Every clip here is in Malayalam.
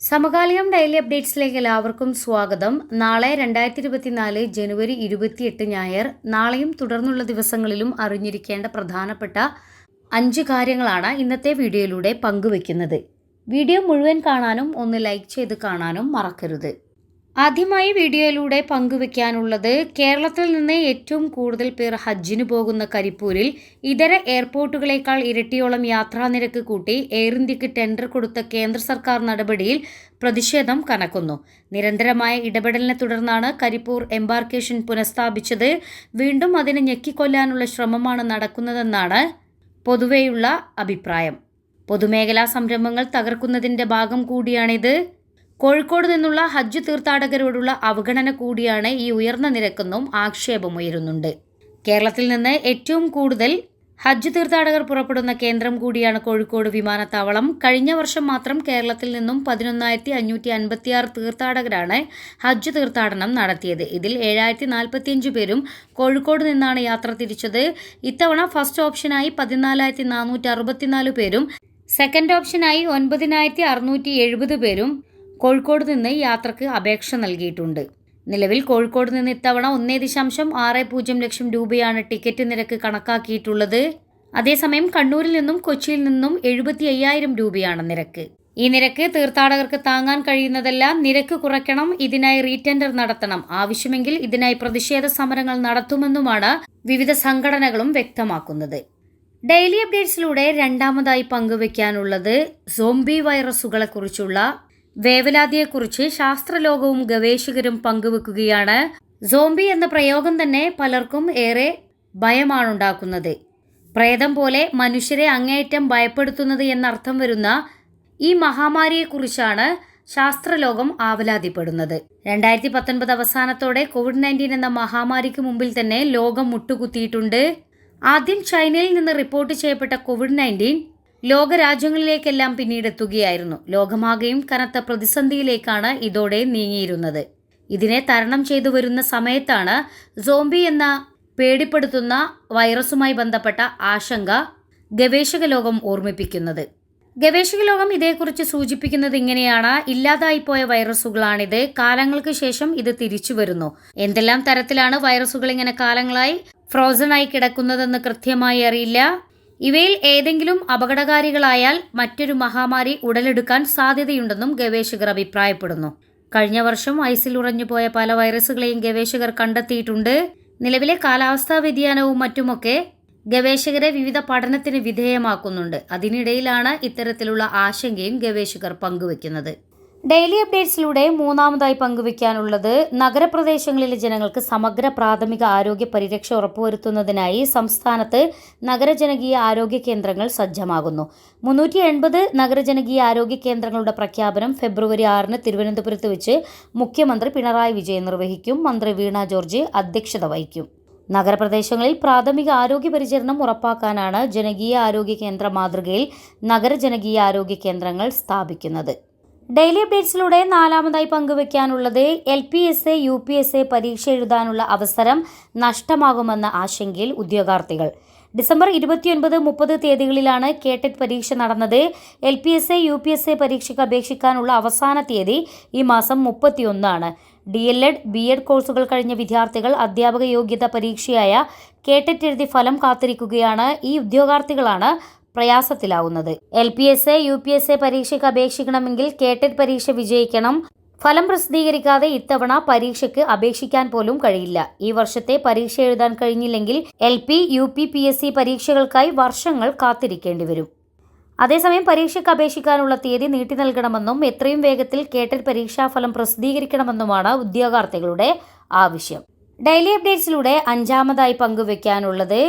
സമകാലികം ഡെയിലി അപ്ഡേറ്റ്സിലേക്ക് എല്ലാവർക്കും സ്വാഗതം. നാളെ രണ്ടായിരത്തി ഇരുപത്തിനാല് ജനുവരി ഇരുപത്തിയെട്ട് ഞായർ നാളെയും തുടർന്നുള്ള ദിവസങ്ങളിലും അറിഞ്ഞിരിക്കേണ്ട പ്രധാനപ്പെട്ട അഞ്ച് കാര്യങ്ങളാണ് ഇന്നത്തെ വീഡിയോയിലൂടെ പങ്കുവെക്കുന്നത്. വീഡിയോ മുഴുവൻ കാണാനും ഒന്ന് ലൈക്ക് ചെയ്ത് കാണാനും മറക്കരുത്. ആദ്യമായി വീഡിയോയിലൂടെ പങ്കുവെക്കാനുള്ളത് കേരളത്തിൽ നിന്ന് ഏറ്റവും കൂടുതൽ പേർ ഹജ്ജിന് പോകുന്ന കരിപ്പൂരിൽ ഇതര എയർപോർട്ടുകളേക്കാൾ ഇരട്ടിയോളം യാത്രാനിരക്ക് കൂട്ടി എയർ ഇന്ത്യയ്ക്ക് ടെൻഡർ കൊടുത്ത കേന്ദ്ര സർക്കാർ നടപടിയിൽ പ്രതിഷേധം കനക്കുന്നു. നിരന്തരമായ ഇടപെടലിനെ തുടർന്നാണ് കരിപ്പൂർ എംബാർക്കേഷൻ പുനഃസ്ഥാപിച്ചത്. വീണ്ടും അതിനെ ഞെക്കിക്കൊല്ലാനുള്ള ശ്രമമാണ് നടക്കുന്നതെന്നാണ് പൊതുവെയുള്ള അഭിപ്രായം. പൊതുമേഖലാ സംരംഭങ്ങൾ തകർക്കുന്നതിന്റെ ഭാഗം കൂടിയാണിത്. കോഴിക്കോട് നിന്നുള്ള ഹജ്ജ് തീർത്ഥാടകരോടുള്ള അവഗണന കൂടിയാണ് ഈ ഉയർന്ന നിരക്കെന്നും ആക്ഷേപമുയരുന്നുണ്ട്. കേരളത്തിൽ നിന്ന് ഏറ്റവും കൂടുതൽ ഹജ്ജ് തീർത്ഥാടകർ പുറപ്പെടുന്ന കേന്ദ്രം കൂടിയാണ് കോഴിക്കോട് വിമാനത്താവളം. കഴിഞ്ഞ വർഷം മാത്രം കേരളത്തിൽ നിന്നും പതിനൊന്നായിരത്തി അഞ്ഞൂറ്റി അൻപത്തിയാറ് തീർത്ഥാടകരാണ് ഹജ്ജ് തീർത്ഥാടനം നടത്തിയത്. ഇതിൽ ഏഴായിരത്തി നാൽപ്പത്തിയഞ്ച് പേരും കോഴിക്കോട് നിന്നാണ് യാത്ര തിരിച്ചത്. ഇത്തവണ ഫസ്റ്റ് ഓപ്ഷനായി പതിനാലായിരത്തി നാനൂറ്റി അറുപത്തിനാല് പേരും സെക്കൻഡ് ഓപ്ഷനായി ഒൻപതിനായിരത്തി അറുന്നൂറ്റി എഴുപത് പേരും കോഴിക്കോട് നിന്ന് യാത്രയ്ക്ക് അപേക്ഷ നൽകിയിട്ടുണ്ട്. നിലവിൽ കോഴിക്കോട് നിന്ന് ഇത്തവണ ഒന്നേ ദശാംശം ആറ് പൂജ്യം ലക്ഷം രൂപയാണ് ടിക്കറ്റ് നിരക്ക് കണക്കാക്കിയിട്ടുള്ളത്. അതേസമയം കണ്ണൂരിൽ നിന്നും കൊച്ചിയിൽ നിന്നും എഴുപത്തി അയ്യായിരം രൂപയാണ് നിരക്ക്. ഈ നിരക്ക് തീർത്ഥാടകർക്ക് താങ്ങാൻ കഴിയുന്നതല്ല നിരക്ക് കുറയ്ക്കണം ഇതിനായി റീടെൻഡർ നടത്തണം. ആവശ്യമെങ്കിൽ ഇതിനായി പ്രതിഷേധ സമരങ്ങൾ നടത്തുമെന്നുമാണ് വിവിധ സംഘടനകളും വ്യക്തമാക്കുന്നത്. ഡെയിലി അപ്ഡേറ്റ്സിലൂടെ രണ്ടാമതായി പങ്കുവയ്ക്കാനുള്ളത് സോംബി വൈറസുകളെക്കുറിച്ചുള്ള വേവലാതിയെക്കുറിച്ച് ശാസ്ത്രലോകവും ഗവേഷകരും പങ്കുവെക്കുകയാണ്. സോംബി എന്ന പ്രയോഗം തന്നെ പലർക്കും ഏറെ ഭയമാണുണ്ടാക്കുന്നത്. പ്രേതം പോലെ മനുഷ്യരെ അങ്ങേയറ്റം ഭയപ്പെടുത്തുന്നത് എന്നർത്ഥം വരുന്ന ഈ മഹാമാരിയെക്കുറിച്ചാണ് ശാസ്ത്രലോകം ആവലാതിപ്പെടുന്നത്. രണ്ടായിരത്തി പത്തൊൻപത് അവസാനത്തോടെ കോവിഡ് നയന്റീൻ എന്ന മഹാമാരിക്ക് മുമ്പിൽ തന്നെ ലോകം മുട്ടുകുത്തിയിട്ടുണ്ട്. ആദ്യം ചൈനയിൽ നിന്ന് റിപ്പോർട്ട് ചെയ്യപ്പെട്ട കോവിഡ് നയന്റീൻ ലോകരാജ്യങ്ങളിലേക്കെല്ലാം പിന്നീട് എത്തുകയായിരുന്നു ലോകമാകെയും കനത്ത പ്രതിസന്ധിയിലേക്കാണ് ഇതോടെ നീങ്ങിയിരുന്നത്. ഇതിനെ തരണം ചെയ്തു വരുന്ന സമയത്താണ് സോംബി എന്ന പേടിപ്പെടുത്തുന്ന വൈറസുമായി ബന്ധപ്പെട്ട ആശങ്ക ഗവേഷക ലോകം ഓർമ്മിപ്പിക്കുന്നത്. ഗവേഷക ലോകം ഇതേക്കുറിച്ച് സൂചിപ്പിക്കുന്നത് ഇങ്ങനെയാണ്. ഇല്ലാതായിപ്പോയ വൈറസുകളാണിത്. കാലങ്ങൾക്ക് ശേഷം ഇത് തിരിച്ചു വരുന്നു എന്തെല്ലാം തരത്തിലാണ് വൈറസുകൾ ഇങ്ങനെ കാലങ്ങളായി ഫ്രോസൺ ആയി കിടക്കുന്നതെന്ന് കൃത്യമായി അറിയില്ല. ഇവയിൽ ഏതെങ്കിലും അപകടകാരികളായാൽ മറ്റൊരു മഹാമാരി ഉടലെടുക്കാൻ സാധ്യതയുണ്ടെന്നും ഗവേഷകർ അഭിപ്രായപ്പെടുന്നു. കഴിഞ്ഞ വർഷം ഐസിൽ ഉറഞ്ഞുപോയ പല വൈറസുകളെയും ഗവേഷകർ കണ്ടെത്തിയിട്ടുണ്ട്. നിലവിലെ കാലാവസ്ഥാ വ്യതിയാനവും മറ്റുമൊക്കെ ഗവേഷകരെ വിവിധ പഠനത്തിന് വിധേയമാക്കുന്നുണ്ട്. അതിനിടയിലാണ് ഇത്തരത്തിലുള്ള ആശങ്കയും ഗവേഷകർ പങ്കുവയ്ക്കുന്നത് ഡെയിലി അപ്ഡേറ്റ്സിലൂടെ മൂന്നാമതായി പങ്കുവയ്ക്കാനുള്ളത് നഗരപ്രദേശങ്ങളിലെ ജനങ്ങൾക്ക് സമഗ്ര പ്രാഥമിക ആരോഗ്യ പരിരക്ഷ ഉറപ്പുവരുത്തുന്നതിനായി സംസ്ഥാനത്ത് നഗരജനകീയ ആരോഗ്യ കേന്ദ്രങ്ങൾ സജ്ജമാകുന്നു. മുന്നൂറ്റി എൺപത് നഗരജനകീയ ആരോഗ്യ കേന്ദ്രങ്ങളുടെ പ്രഖ്യാപനം ഫെബ്രുവരി ആറിന് തിരുവനന്തപുരത്ത് വെച്ച് മുഖ്യമന്ത്രി പിണറായി വിജയൻ നിർവഹിക്കും. മന്ത്രി വീണ ജോർജ് അധ്യക്ഷത വഹിക്കും. നഗരപ്രദേശങ്ങളിൽ പ്രാഥമിക ആരോഗ്യ പരിചരണം ഉറപ്പാക്കാനാണ് ജനകീയ ആരോഗ്യ കേന്ദ്ര മാതൃകയിൽ നഗരജനകീയ ആരോഗ്യ കേന്ദ്രങ്ങൾ സ്ഥാപിക്കുന്നത്. ഡെയിലി അപ്ഡേറ്റ്സിലൂടെ നാലാമതായി പങ്കുവെക്കാനുള്ളത് L P S A U P S A പരീക്ഷ എഴുതാനുള്ള അവസരം നഷ്ടമാകുമെന്ന ആശങ്കയിൽ ഉദ്യോഗാർത്ഥികൾ. ഡിസംബർ ഇരുപത്തിയൊൻപത് മുപ്പത് തീയതികളിലാണ് കേട്ടറ്റ് പരീക്ഷ നടന്നത്. L P S A U P S A പരീക്ഷയ്ക്ക് അപേക്ഷിക്കാനുള്ള അവസാന തീയതി ഈ മാസം മുപ്പത്തിയൊന്നാണ്. D El Ed B Ed കോഴ്സുകൾ കഴിഞ്ഞ വിദ്യാർത്ഥികൾ അധ്യാപക യോഗ്യത പരീക്ഷയായ കേട്ടറ്റ് എഴുതി ഫലം കാത്തിരിക്കുകയാണ് ഈ ഉദ്യോഗാർത്ഥികളാണ് പ്രയാസത്തിലാവുന്നത്. L P S A U P S A പരീക്ഷയ്ക്ക് അപേക്ഷിക്കണമെങ്കിൽ കേട്ടറ്റ് പരീക്ഷ വിജയിക്കണം. ഫലം പ്രസിദ്ധീകരിക്കാതെ ഇത്തവണ പരീക്ഷയ്ക്ക് അപേക്ഷിക്കാൻ പോലും കഴിയില്ല. ഈ വർഷത്തെ പരീക്ഷ എഴുതാൻ കഴിഞ്ഞില്ലെങ്കിൽ L P U P P S C പരീക്ഷകൾക്കായി വർഷങ്ങൾ കാത്തിരിക്കേണ്ടി വരും. അതേസമയം പരീക്ഷയ്ക്ക് അപേക്ഷിക്കാനുള്ള തീയതി നീട്ടി നൽകണമെന്നും എത്രയും വേഗത്തിൽ കേട്ടറ്റ് പരീക്ഷാഫലം പ്രസിദ്ധീകരിക്കണമെന്നുമാണ് ഉദ്യോഗാർത്ഥികളുടെ ആവശ്യം. ഡെയിലി അപ്ഡേറ്റ്സിലൂടെ അഞ്ചാമതായി പങ്കുവെക്കാനുള്ളത്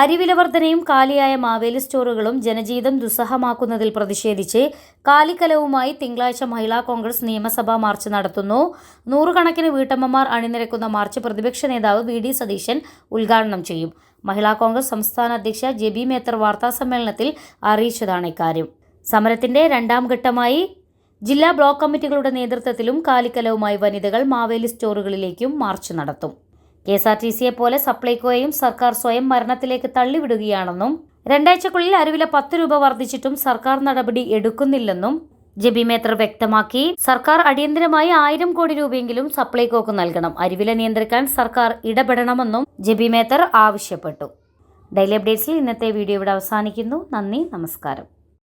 അരിവിലവർദ്ധനയും കാലിയായ മാവേലി സ്റ്റോറുകളും ജനജീവിതം ദുസ്സഹമാക്കുന്നതിൽ പ്രതിഷേധിച്ച് കാലിക്കലവുമായി തിങ്കളാഴ്ച മഹിളാ കോൺഗ്രസ് നിയമസഭാ മാർച്ച് നടത്തുന്നു. നൂറുകണക്കിന് വീട്ടമ്മമാർ അണിനിരക്കുന്ന മാർച്ച് പ്രതിപക്ഷ നേതാവ് വി ഡി സതീശൻ ഉദ്ഘാടനം ചെയ്യും. മഹിളാ കോൺഗ്രസ് സംസ്ഥാന അധ്യക്ഷ ജെബി മേത്തർ വാർത്താസമ്മേളനത്തിൽ അറിയിച്ചതാണ് ഇക്കാര്യം. സമരത്തിന്റെ രണ്ടാം ഘട്ടമായി ജില്ലാ ബ്ലോക്ക് കമ്മിറ്റികളുടെ നേതൃത്വത്തിലും കാലിക്കലവുമായി വനിതകൾ മാവേലി സ്റ്റോറുകളിലേക്കും മാർച്ച് നടത്തും. കെ എസ് ആർ ടി സിയെ പോലെ സപ്ലൈകോയെയും സർക്കാർ സ്വയം മരണത്തിലേക്ക് തള്ളിവിടുകയാണെന്നും രണ്ടാഴ്ചക്കുള്ളിൽ അരുവില പത്ത് രൂപ വർദ്ധിച്ചിട്ടും സർക്കാർ നടപടി എടുക്കുന്നില്ലെന്നും ജെബി മേത്തർ വ്യക്തമാക്കി. സർക്കാർ അടിയന്തരമായി ആയിരം കോടി രൂപയെങ്കിലും സപ്ലൈകോക്ക് നൽകണം. അരുവില നിയന്ത്രിക്കാൻ സർക്കാർ ഇടപെടണമെന്നും ജെബി മേത്തർ ആവശ്യപ്പെട്ടു. ഡെയിലി അപ്ഡേറ്റ്സിൽ ഇന്നത്തെ വീഡിയോ ഇവിടെ അവസാനിക്കുന്നു. നന്ദി നമസ്കാരം.